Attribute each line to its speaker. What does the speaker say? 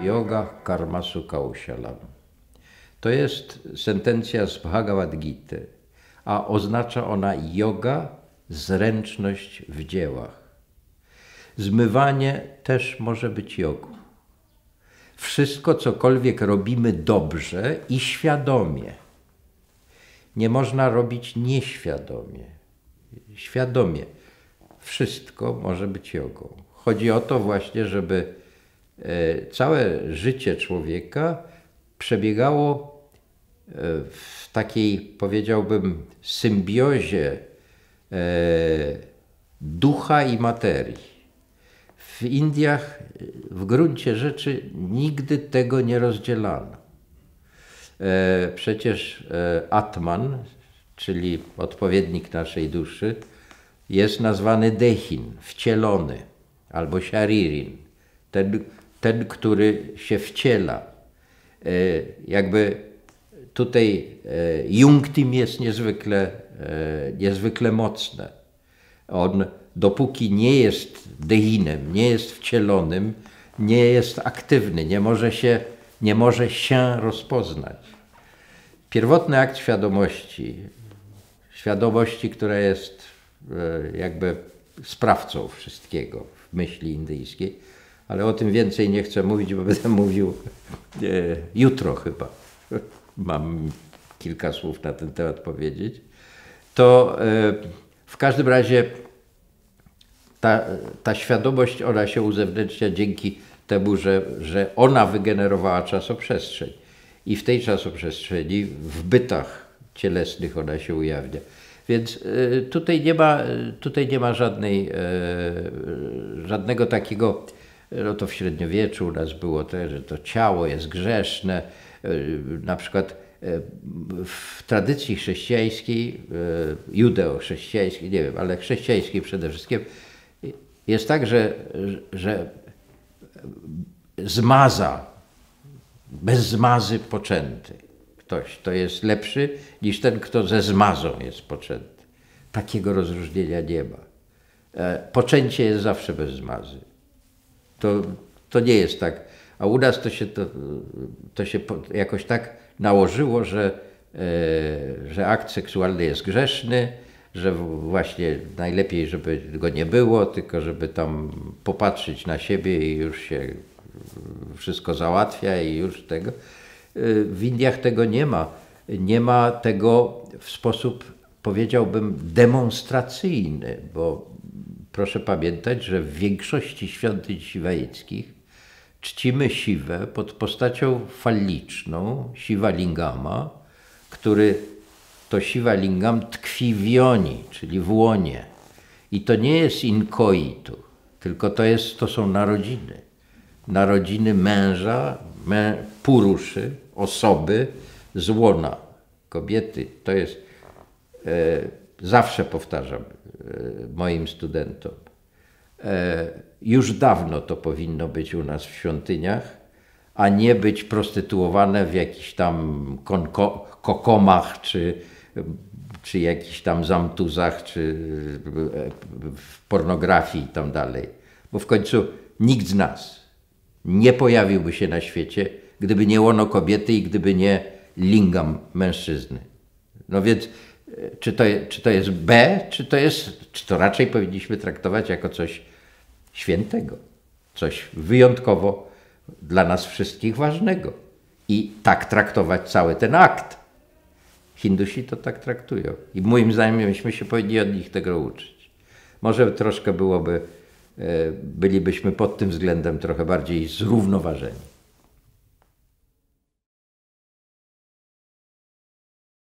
Speaker 1: yoga karmasu kaushalam. To jest sentencja z Bhagavad Gita, a oznacza ona yoga, zręczność w dziełach. Zmywanie też może być jogą. Wszystko, cokolwiek robimy dobrze i świadomie. Nie można robić nieświadomie. Świadomie. Wszystko może być jogą. Chodzi o to właśnie, żeby całe życie człowieka przebiegało e, w takiej, powiedziałbym, symbiozie e, ducha i materii. W Indiach w gruncie rzeczy nigdy tego nie rozdzielano. Przecież Atman, czyli odpowiednik naszej duszy, jest nazwany Dehin, wcielony, albo Sharirin, ten, ten, który się wciela. E, jakby tutaj e, Jungtim jest niezwykle, e, niezwykle mocne. On dopóki nie jest Dehinem, nie jest wcielonym, nie jest aktywny, nie może się, nie może się rozpoznać. Pierwotny akt świadomości, świadomości, która jest jakby sprawcą wszystkiego w myśli indyjskiej, ale o tym więcej nie chcę mówić, bo będę mówił e, jutro chyba. Mam kilka słów na ten temat powiedzieć. To e, w każdym razie ta, ta świadomość, ona się uzewnętrznia dzięki temu, że, że ona wygenerowała czasoprzestrzeń. I w tej czasoprzestrzeni, w bytach cielesnych ona się ujawnia. Więc e, tutaj nie ma, tutaj nie ma żadnej, e, żadnego takiego, no to w średniowieczu u nas było to, że to ciało jest grzeszne. E, na przykład w tradycji chrześcijańskiej, judeo-chrześcijańskiej, nie wiem, ale chrześcijańskiej przede wszystkim, jest tak, że, że zmaza, bez zmazy poczęty ktoś, to jest lepszy niż ten, kto ze zmazą jest poczęty. Takiego rozróżnienia nie ma. E, poczęcie jest zawsze bez zmazy. To, to nie jest tak. A u nas to się, to, to się jakoś tak nałożyło, że, e, że akt seksualny jest grzeszny, że właśnie najlepiej, żeby go nie było, tylko żeby tam popatrzeć na siebie i już się wszystko załatwia i już tego. W Indiach tego nie ma. Nie ma tego w sposób, powiedziałbym, demonstracyjny, bo proszę pamiętać, że w większości świątyń siwaickich czcimy siwę pod postacią faliczną, siwa lingama, który to siwa lingam tkwi w joni, czyli w łonie. I to nie jest inkoitu, tylko to, jest, to są narodziny. Narodziny męża, mę, puruszy, osoby z łona kobiety. To jest, e, zawsze powtarzam moim studentom, e, już dawno to powinno być u nas w świątyniach, a nie być prostytuowane w jakichś tam kokomach, czy, czy jakichś tam zamtuzach, czy w pornografii i tam dalej. Bo w końcu nikt z nas nie pojawiłby się na świecie, gdyby nie łono kobiety i gdyby nie lingam mężczyzny. No więc e, czy to, czy to jest B, czy to jest, czy to raczej powinniśmy traktować jako coś świętego, coś wyjątkowo dla nas wszystkich ważnego. I tak traktować cały ten akt. Hindusi to tak traktują. I moim zdaniem myśmy się powinni od nich tego uczyć. Może troszkę byłoby, e, bylibyśmy pod tym względem trochę bardziej zrównoważeni.